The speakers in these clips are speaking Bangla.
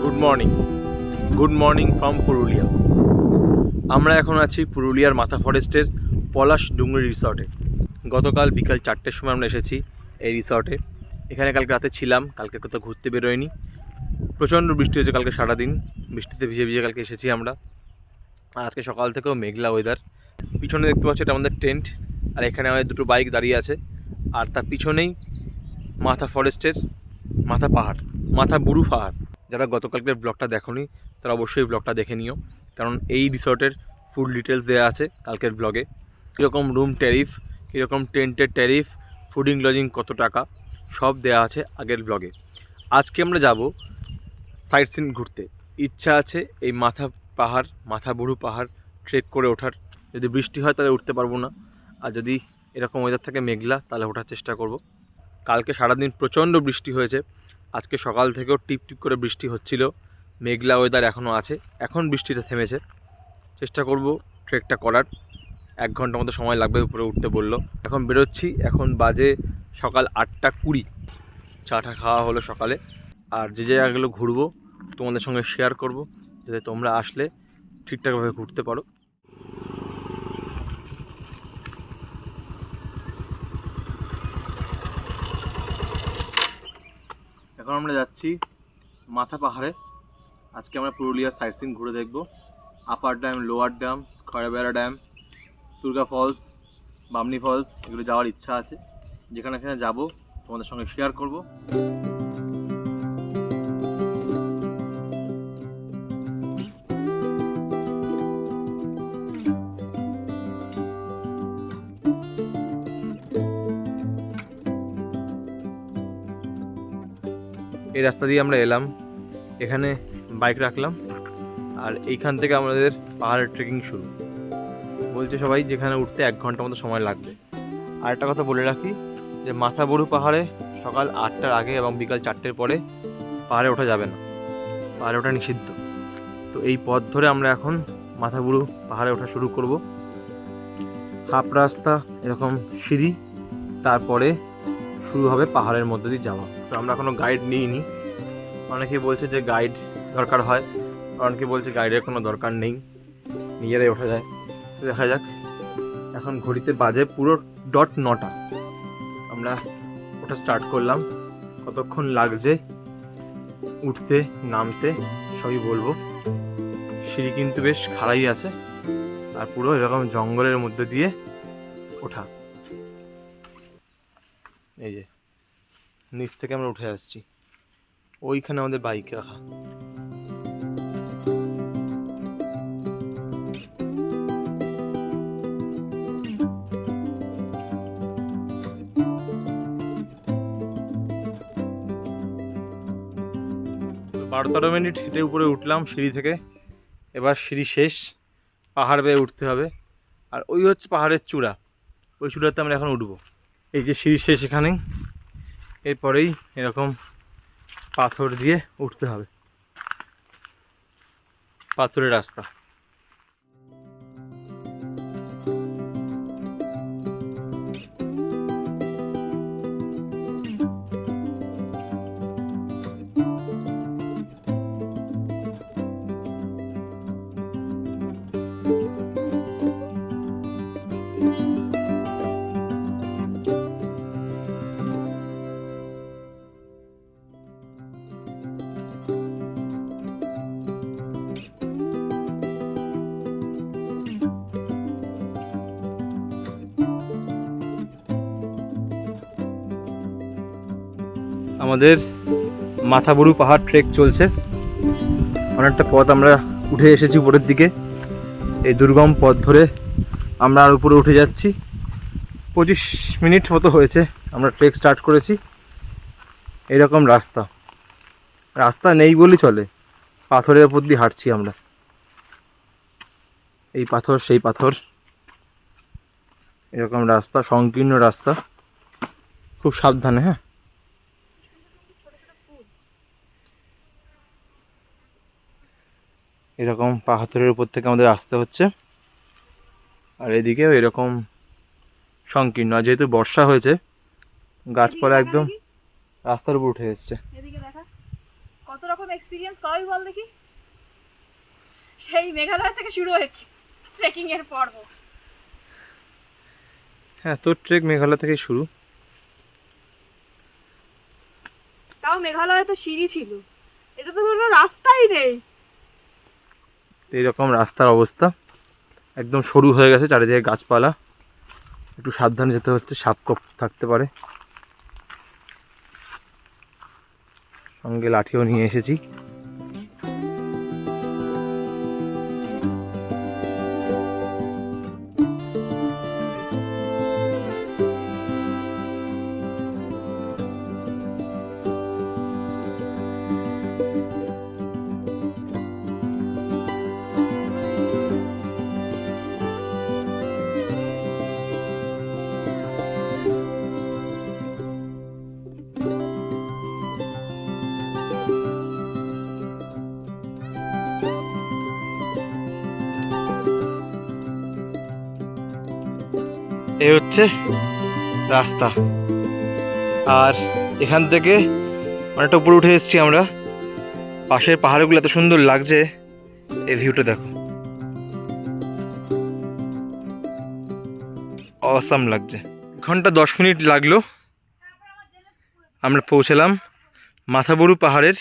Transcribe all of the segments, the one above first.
Good morning good morning from Purulia আমরা এখন আছি পুরুলিয়ার মাথা ফরেস্টের পলাশ ডুংরি রিসর্টে গতকাল বিকাল চারটের সময় আমরা এসেছি এই রিসর্টে এখানে কালকে রাতে ছিলাম, কালকে কোথাও ঘুরতে বেরোয়নি। প্রচণ্ড বৃষ্টি হয়েছে কালকে সারাদিন, বৃষ্টিতে ভিজে ভিজে কালকে এসেছি আমরা। আজকে সকাল থেকেও মেঘলা ওয়েদার পিছনে দেখতে পাচ্ছি এটা আমাদের টেন্ট আর এখানে আমাদের দুটো বাইক দাঁড়িয়ে আছে। আর তার পিছনেই মাথা ফরেস্টের মাথা পাহাড়, মাথা বুড়ু পাহাড়। যারা গতকালকের ব্লগটা দেখোনি, তারা অবশ্যই ব্লগটা দেখে নিও। কারণ এই রিসর্টের ফুল ডিটেলস দেওয়া আছে কালকের ব্লগে কীরকম রুম ট্যারিফ কীরকম টেন্টের ট্যারিফ ফুডিং লজিং কত টাকা, সব দেওয়া আছে আগের ব্লগে আজকে আমরা যাব সাইট সিন ঘুরতে। ইচ্ছা আছে এই মাথা পাহাড়, মাথা বুড়ু পাহাড় ট্রেক করে ওঠার। যদি বৃষ্টি হয় তাহলে উঠতে পারব না। আর যদি এরকম ওয়েদার থাকে মেঘলা, তাহলে ওঠার চেষ্টা করব। কালকে সারাদিন প্রচণ্ড বৃষ্টি হয়েছে। আজকে সকাল থেকেও টিপ টিপ করে বৃষ্টি হচ্ছিল। মেঘলা ওয়েদার এখনও আছে। এখন বৃষ্টিটা থেমেছে। চেষ্টা করব ট্রেকটা করার। এক ঘণ্টার মতো সময় লাগবে উপরে উঠতে বলল। এখন বেরোচ্ছি। এখন বাজে সকাল আটটা কুড়ি। চাটা খাওয়া হলো সকালে। আর যে জায়গাগুলো ঘুরবো তোমাদের সঙ্গে শেয়ার করব। যাতে তোমরা আসলে ঠিকঠাকভাবে ঘুরতে পারো। এখন আমরা যাচ্ছি মাথা পাহাড়ে। আজকে আমরা পুরুলিয়ার সাইট সিন ঘুরে দেখব। Upper dam lower dam Kharabera dam Durga falls Bamni falls এগুলো যাওয়ার ইচ্ছা আছে। যেখানে এখানে যাব, তোমাদের সঙ্গে শেয়ার করব। রাস্তা দিয়ে আমরা এলাম। এখানে বাইক রাখলাম। আর এইখান থেকে আমাদের পাহাড়ের ট্রেকিং শুরু। বলছে সবাই যেখানে উঠতে এক ঘণ্টা মতো সময় লাগবে। আর একটা কথা বলে রাখি, যে মাথা বড়ু পাহাড়ে সকাল আটটার আগে এবং বিকাল চারটের পরে পাহাড়ে ওঠা যাবে না। পাহাড়ে ওঠা নিষিদ্ধ। তো এই পথ ধরে আমরা এখন মাথাবুড়ু পাহাড়ে ওঠা শুরু করব। হাফ রাস্তা এরকম সিঁড়ি, তারপরে শুরু হবে পাহাড়ের মধ্যে দিয়ে যাওয়া। তো আমরা কোনো গাইড নিইনি। অনেকেই বলছে যে গাইড দরকার হয়। অনেকে বলছে গাইডের কোনো দরকার নেই। নিজেরাই ওঠা যায়। তো দেখা যাক। এখন ঘড়িতে বাজে পুরো ডট নটা। আমরা ওটা স্টার্ট করলাম। কতক্ষণ লাগছে? উঠতে, নামতে, সবই বলব। সিঁড়ি কিন্তু বেশ খাড়াই আছে। আর পুরো এরকম জঙ্গলের মধ্যে দিয়ে ওঠা। এই যে, নিচ থেকে আমরা উঠে আসছি। ওইখানে আমাদের বাইক রাখা। বারো তেরো মিনিট হেঁটে উপরে উঠলাম সিঁড়ি থেকে। এবার সিঁড়ি শেষ, পাহাড় বেয়ে উঠতে হবে। আর ওই হচ্ছে পাহাড়ের চূড়া। ওই চূড়াতে আমরা এখন উঠবো। এই যে সিঁড়ি শেষ এখানে। এরপরেই এরকম পাথর দিয়ে উঠতে হবে। পাথরের রাস্তা। আমাদের মাথাবুড়ু পাহাড় ট্রেক চলছে। অনেকটা পথ আমরা উঠে এসেছি উপরের দিকে। এই দুর্গম পথ ধরে আমরা আর উপরে উঠে যাচ্ছি। পঁচিশ মিনিট মতো হয়েছে, আমরা ট্রেক স্টার্ট করেছি। এরকম রাস্তা। রাস্তা নেই বলেই চলে। পাথরের উপর দিয়ে হাঁটছি আমরা। এই পাথর, সেই পাথর। এরকম রাস্তা, সংকীর্ণ রাস্তা। খুব সাবধানে হ্যাঁ? এরকম পাথরের উপর থেকে আমাদের আসতে হচ্ছে। আর এদিকেও এরকম সংকীর্ণ আর যেহেতু বর্ষা হয়েছে গাছপালা একদম রাস্তার উপর উঠে এসছে। এদিকে দেখা। কত রকম এক্সপিরিয়েন্স করাবি বল দেখি? সেই মেঘালয় থেকে শুরু হয়েছে ট্রেকিং এর পর্ব। হ্যাঁ তোর ট্রেক মেঘালয় থেকেই শুরু। তাও মেঘালয়ে তো সিঁড়ি ছিল। এটা তো কোনো রাস্তাই নেই। তো এইরকম রাস্তার অবস্থা। একদম সরু হয়ে গেছে চারিদিকে গাছপালা। একটু সাবধানে যেতে হচ্ছে, সাপ কপ থাকতে পারে। সঙ্গে লাঠিও নিয়ে এসেছি। এই হচ্ছে রাস্তা। আর এখান থেকে অনেকটা উপরে উঠে এসেছি আমরা। পাশের পাহাড়গুলো এত সুন্দর লাগছে, এই ভিউটা দেখো। অসাম লাগছে। ঘণ্টা দশ মিনিট লাগল। আমরা পৌঁছালাম মাথাবরু পাহাড়ের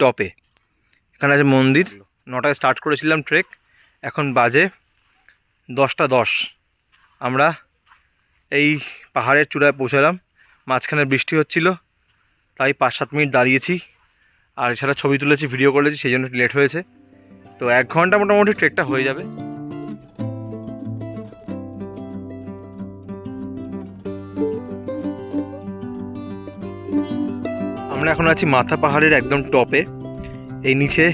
টপে। এখানে আছে মন্দির। নটায় স্টার্ট করেছিলাম ট্রেক এখন বাজে দশটা দশ। আমরা এই পাহাড়ের চূড়ায় পৌঁছালাম। মাঝখানে বৃষ্টি হচ্ছিল, তাই পাঁচ সাত মিনিট দাঁড়িয়েছি। আর এছাড়া ছবি তুলেছি, ভিডিও করেছি, সেই জন্য লেট হয়েছে। তো এক ঘণ্টা মোটামুটি ট্রেকটা হয়ে যাবে। আমরা এখন আছি মাথা পাহাড়ের একদম টপে। এই নিচে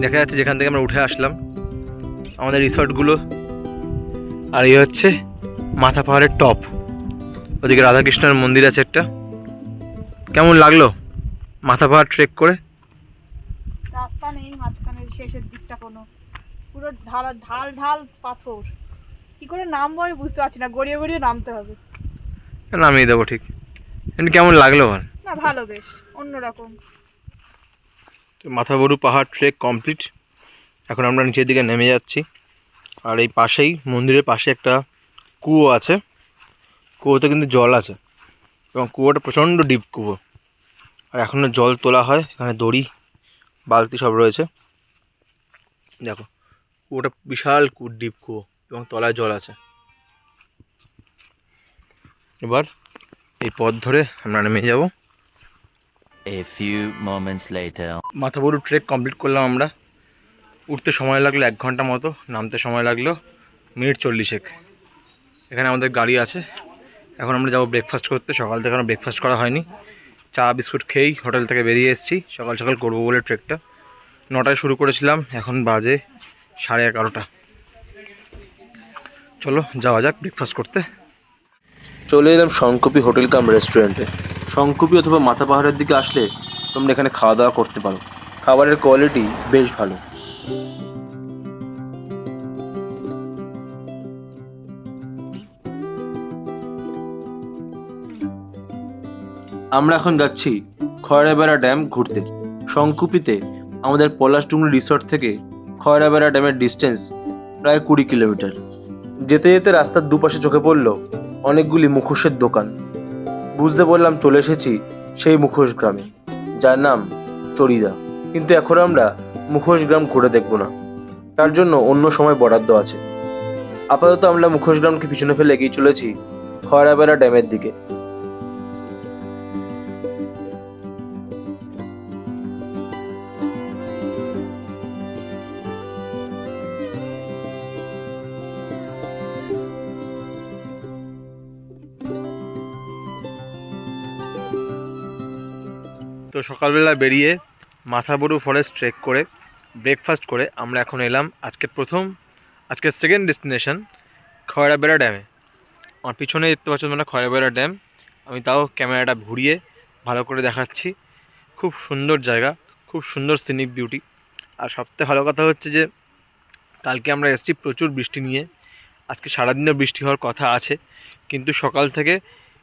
দেখা যাচ্ছে যেখান থেকে আমরা উঠে আসলাম। আমাদের রিসর্টগুলো। আর এই হচ্ছে মাথা পাহাড়ের টপ ওদিকে রাধাকৃষ্ণের মন্দির আছে একটা। কেমন লাগল মাথা পাহাড় ট্রেক করে? রাস্তা নেই মাঝখানের শেষের দিকটা কোনো। পুরো ঢাল ঢাল ঢাল পাথর। কি করে নামবো আমি বুঝতে পারছি না গড়িয়ে গড়িয়ে নামতে হবে। নামিয়ে দেবো ঠিক। কেমন লাগল না ভালো বেশ অন্যরকম। তো মাথাবরু পাহাড় ট্রেক কমপ্লিট এখন আমরা নিচের দিকে নেমে যাচ্ছি। আর এই পাশেই মন্দিরের পাশে একটা কুয়ো আছে। কুয়োতে কিন্তু জল আছে এবং কুয়োটা প্রচণ্ড ডিপ কুয়ো। আর এখনও জল তোলা হয় এখানে দড়ি বালতি সব রয়েছে। দেখো কুয়োটা বিশাল কু ডিপ কুয়ো এবং তলায় জল আছে। এবার এই পথ ধরে আমরা নেমে যাব। Moments later. Mathaburu trek complete করলাম আমরা। উঠতে সময় লাগল এক ঘণ্টা মতো নামতে সময় লাগল মিনিট চল্লিশেক। এখানে আমাদের গাড়ি আছে। এখন আমরা যাব ব্রেকফাস্ট করতে। সকাল থেকে আমরা ব্রেকফাস্ট করা হয়নি। চা, বিস্কুট খেয়েই হোটেল থেকে বেরিয়ে এসেছি। সকাল সকাল করব বলে ট্রেকটা নটায় শুরু করেছিলাম, এখন বাজে সাড়ে এগারোটা। চলো, যাওয়া যাক ব্রেকফাস্ট করতে। চলে এলাম শঙ্কপি হোটেল কাম রেস্টুরেন্টে শঙ্কপি অথবা মাথা পাহাড়ের দিকে আসলে তোমরা এখানে খাওয়া দাওয়া করতে পারো। খাবারের কোয়ালিটি বেশ ভালো। আমরা এখন যাচ্ছি খয়রাবেড়া ড্যাম ঘুরতে। শঙ্কুপিতে আমাদের পলাশডুংরি রিসর্ট থেকে খয়রাবেড়া ড্যামের ডিস্টেন্স প্রায় কুড়ি কিলোমিটার। যেতে যেতে রাস্তার দুপাশে চোখে পড়ল অনেকগুলি মুখোশের দোকান। বুঝতে পারলাম চলে এসেছি সেই মুখোশ গ্রামে, যার নাম চরিদা। কিন্তু এখন আমরা মুখোশ গ্রাম ঘুরে দেখব না। তার জন্য অন্য সময় বরাদ্দ আছে। আপাতত আমরা মুখোশ গ্রামকে পিছনে ফেলে এগিয়ে চলেছি খয়রাবেড়া ড্যামের দিকে। তো সকালবেলা বেরিয়ে মাথাবড়ু ফরেস্ট ট্রেক করে ব্রেকফাস্ট করে আমরা এখন এলাম আজকে প্রথম, আজকের সেকেন্ড ডেস্টিনেশন খয়রাবেড়া ড্যামে আমার পিছনে দেখতে পাচ্ছ মানে খয়রাবেড়া ড্যাম আমি তাও ক্যামেরাটা ঘুরিয়ে ভালো করে দেখাচ্ছি। খুব সুন্দর জায়গা, খুব সুন্দর সিনিক বিউটি আর সবথেকে ভালো কথা হচ্ছে যে, কালকে আমরা এসেছি প্রচুর বৃষ্টি নিয়ে। আজকে সারাদিনও বৃষ্টি হওয়ার কথা আছে, কিন্তু সকাল থেকে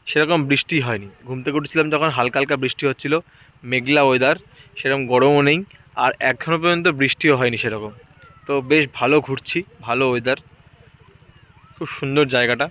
সেরকম বৃষ্টি হয়নি। ঘুম থেকে উঠেছিলাম যখন হালকা হালকা বৃষ্টি হচ্ছিল মেঘলা ওয়েদার সেরকম গরমও নেই, আর এখনও পর্যন্ত বৃষ্টিও হয়নি সেরকম। তো বেশ ভালো ঘুরছি, ভালো ওয়েদার খুব সুন্দর জায়গাটা।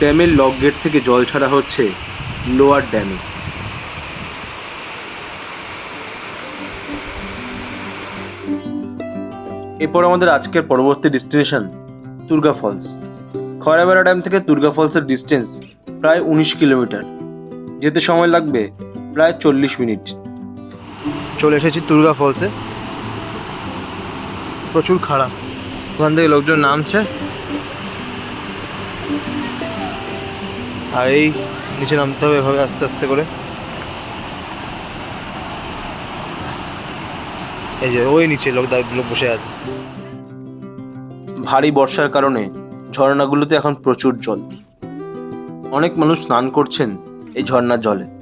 ড্যামের লক গেট থেকে জল ছাড়া হচ্ছে লোয়ার ড্যামে। এরপর আমাদের আজকের পরবর্তী destination Durga falls Khoyrabera dam থেকে দুর্গা ফলসের ডিস্টেন্স প্রায় উনিশ কিলোমিটার। যেতে সময় লাগবে প্রায় চল্লিশ মিনিট। চলে এসেছি দুর্গা ফলসে প্রচুর খারাপ। ওখান থেকে লোকজন নামছে। আর এই নিচে নামতে হবে এভাবে আস্তে আস্তে করে। এই যে ওই নিচে লোক লোক বসে আছে। ভারী বর্ষার কারণে ঝর্ণাগুলোতে এখন প্রচুর জল। অনেক মানুষ স্নান করছেন এই ঝর্ণার জলে।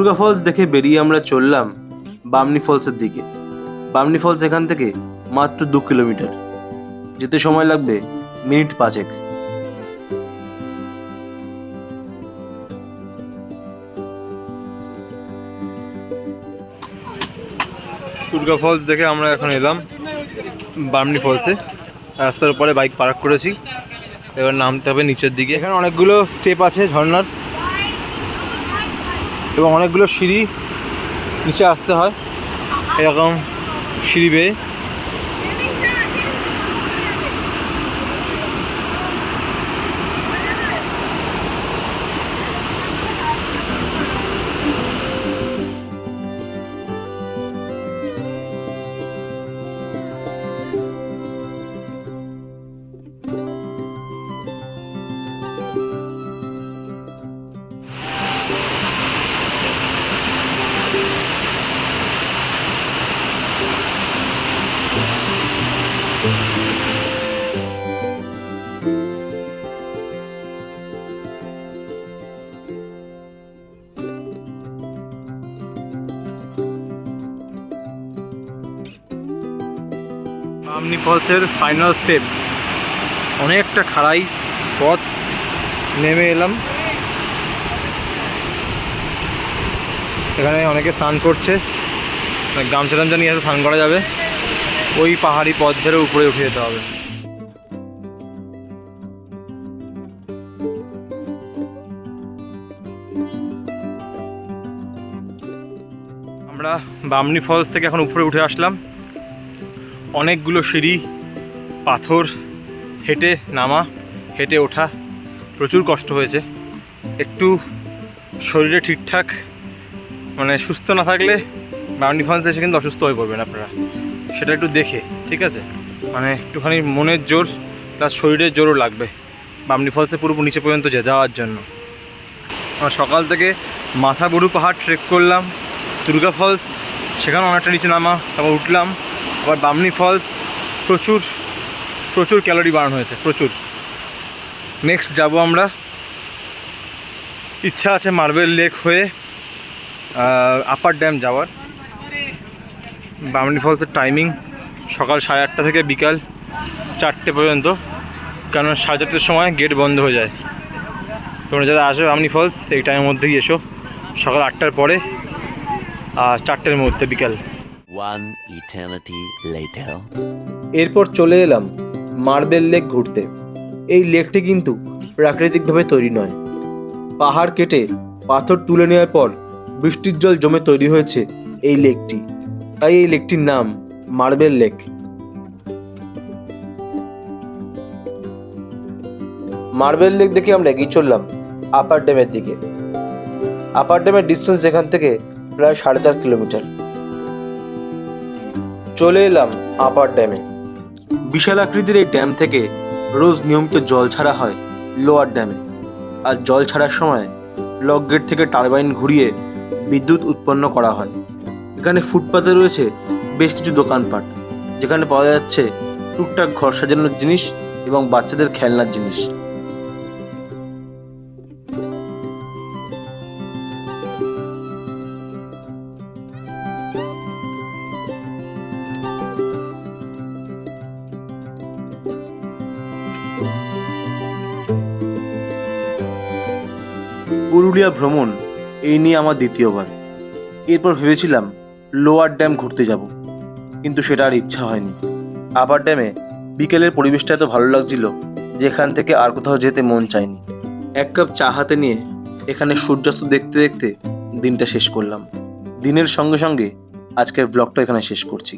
দুর্গা ফলস দেখে বেরিয়ে আমরা চললাম বামনি ফলসের দিকে। বামনি ফলস এখান থেকে মাত্র দু কিলোমিটার। যেতে সময় লাগবে মিনিট পাঁচেক। দুর্গা ফলস দেখে আমরা এখন এলাম বামনি ফলসে। রাস্তার উপরে বাইক পার্ক করেছি। এবার নামতে হবে নিচের দিকে। এখানে অনেকগুলো স্টেপ আছে ঝর্ণার। এবং অনেকগুলো সিঁড়ি নিচে আসতে হয়। এরকম সিঁড়ি বেয়ে। বামনি ফলসের ফাইনাল স্টেপ অনেকটা খাড়াই পথ নেমে এলাম। এখানে অনেকে স্নান করছে। মানে গামছা টামছা নিয়ে এসে স্নান করা যাবে। ওই পাহাড়ি পথ ধরে উপরে উঠে যেতে হবে। আমরা বামনি ফলস থেকে এখন উপরে উঠে আসলাম। অনেকগুলো সিঁড়ি, পাথর, হেঁটে নামা, হেঁটে ওঠা প্রচুর কষ্ট হয়েছে। একটু শরীরে ঠিকঠাক মানে সুস্থ না থাকলে বাউন্ডি ফলস এসে কিন্তু অসুস্থ হয়ে পড়বেন আপনারা। সেটা একটু দেখে, ঠিক আছে? মানে একটুখানি মনের জোর, প্লাস শরীরের জোরও লাগবে। বামনি ফলসে পুরো নিচে পর্যন্ত যে যাওয়ার জন্য। আমরা সকাল থেকে মাথা বড়ু পাহাড় ট্রেক করলাম, দুর্গা ফলস, সেখানে অনেকটা নিচে নামা, তারপর উঠলাম। আবার বামনি ফলস প্রচুর প্রচুর ক্যালোরি বার্ন হয়েছে, প্রচুর। নেক্সট যাব আমরা। ইচ্ছা আছে মার্বেল লেক হয়ে আপার ড্যাম যাওয়ার। বামনি ফলসের টাইমিং সকাল সাড়ে আটটা থেকে বিকাল চারটে পর্যন্ত কারণ সাড়ে চারটের সময় গেট বন্ধ হয়ে যায়। তোমরা যারা আসবে বামনি ফলস এই টাইমের মধ্যেই এসো। সকাল আটটার পরে, আর চারটের মধ্যে বিকাল। One eternity later. এরপর চলে এলাম মার্বেল লেক ঘুরতে। এই লেকটি কিন্তু প্রাকৃতিকভাবে তৈরি নয়। পাহাড় কেটে পাথর তুলে নেওয়ার পর বৃষ্টির জল জমে তৈরি হয়েছে এই লেকটি। তাই এই লেকটির নাম মার্বেল লেক। মার্বেল লেক দেখে আমরা এগিয়ে চললাম আপার ড্যামের দিকে। আপার ড্যামের ডিস্টেন্স যেখান থেকে প্রায় সাড়ে চার কিলোমিটার। চলে এলাম আপার ড্যামে। বিশাল আকৃতির এই ড্যাম থেকে রোজ নিয়মিত জল ছাড়া হয় লোয়ার ড্যামে। আর জল ছাড়ার সময় লক গেট থেকে টারবাইন ঘুরিয়ে বিদ্যুৎ উৎপন্ন করা হয়। এখানে ফুটপাতে রয়েছে বেশ কিছু দোকানপাট, যেখানে পাওয়া যাচ্ছে টুকটাক ঘর সাজানোর জিনিস এবং বাচ্চাদের খেলনার জিনিস। পুরুলিয়া ভ্রমণ, এই নিয়ে আমার দ্বিতীয়বার। এরপর ভেবেছিলাম, লোয়ার ড্যাম ঘুরতে যাব, কিন্তু সেটা আর ইচ্ছা হয়নি। আপার ড্যামে বিকেলের পরিবেশটা এত ভালো লাগছিল, যেখান থেকে আর কোথাও যেতে মন চায়নি। এক কাপ চা হাতে নিয়ে এখানে সূর্যাস্ত দেখতে দেখতে দিনটা শেষ করলাম। দিনের সঙ্গে সঙ্গে আজকের ব্লগটা এখানে শেষ করছি।